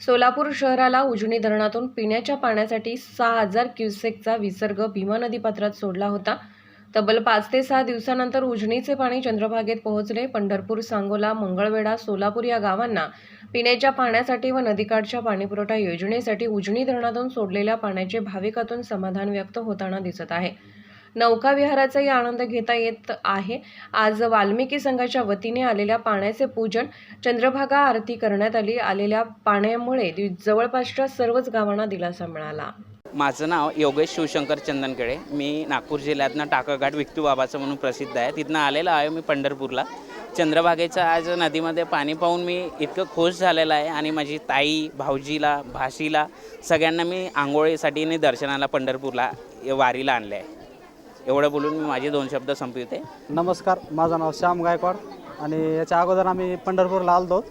सोलापूर शहराला उजनी धरणातून पिण्याच्या पाण्यासाठी सहा हजार क्युसेकचा विसर्ग भीमा नदीपात्रात सोडला होता. तब्बल पाच ते सहा दिवसानंतर उजनीचे पाणी चंद्रभागेत पोहोचले. पंढरपूर सांगोला मंगळवेढा सोलापूर या गावांना पिण्याच्या पाण्यासाठी व नदीकाठच्या पाणीपुरवठा योजनेसाठी उजनी धरणातून सोडलेल्या पाण्याचे भाविकातून समाधान व्यक्त होताना दिसत आहे. नौका विहाराचाही आनंद घेता येत आहे. आज वाल्मिकी संघाच्या वतीने आलेल्या पाण्याचे पूजन चंद्रभागा आरती करण्यात आली. आलेल्या पाण्यामुळे जवळपासच्या सर्वच गावांना दिलासा मिळाला. माझं नाव योगेश शिवशंकर चंदनकडे मी नागपूर जिल्ह्यातनं टाकाघाट विक्टू बाबाचं म्हणून प्रसिद्ध आहे. तिथनं आलेलो आहे मी पंढरपूरला. चंद्रभागेचं आज नदीमध्ये पाणी पाहून मी इतकं खुश झालेलं आहे आणि माझी ताई भाऊजीला भाशीला सगळ्यांना मी आंघोळीसाठी आणि दर्शनाला पंढरपूरला वारीला आणलं आहे एवढं बोलून मी माझे दोन शब्द संपवते. नमस्कार माझं नाव श्याम गायकवाड आणि याच्या अगोदर आम्ही पंढरपूरला आलतो.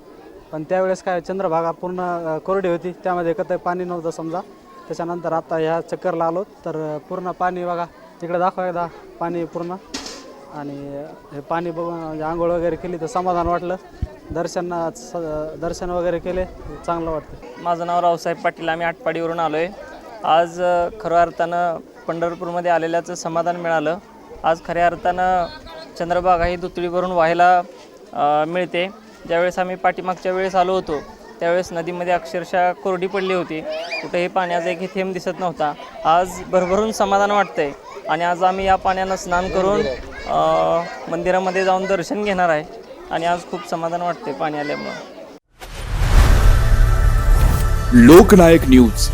पण त्यावेळेस काय चंद्रभागा पूर्ण कोरडी होती. त्यामध्ये कत पाणी नव्हतं समजा. त्याच्यानंतर आता ह्या चक्करला आलो. तर पूर्ण पाणी बघा. तिकडे दाखवा एकदा पाणी पूर्ण. आणि हे पाणी बघून म्हणजे आंघोळ वगैरे केली तर समाधान वाटलं. दर्शन दर्शन वगैरे केले. चांगलं वाटतं. माझं नाव रावसाहेब पाटील. आम्ही आटपाडीवरून आलो आहे आज अ, खऱ्या अर्थानं पंढरपूरमध्ये आलेल्याचं समाधान मिळालं. आज खऱ्या अर्थानं चंद्रभागा ही दुतळीवरून व्हायला मिळते. ज्यावेळेस आम्ही पाठीमागच्या वेळेस आलो होतो त्यावेळेस नदीमध्ये अक्षरशः कोरडी पडली होती. कुठेही पाण्याचा एकही थेंब दिसत नव्हता. आज भरभरून समाधान वाटतंय. आणि आज आम्ही या पाण्यानं स्नान करून मंदिरामध्ये जाऊन दर्शन घेणार आहे. आणि आज खूप समाधान वाटते पाणी आल्यामुळं. लोकनायक न्यूज.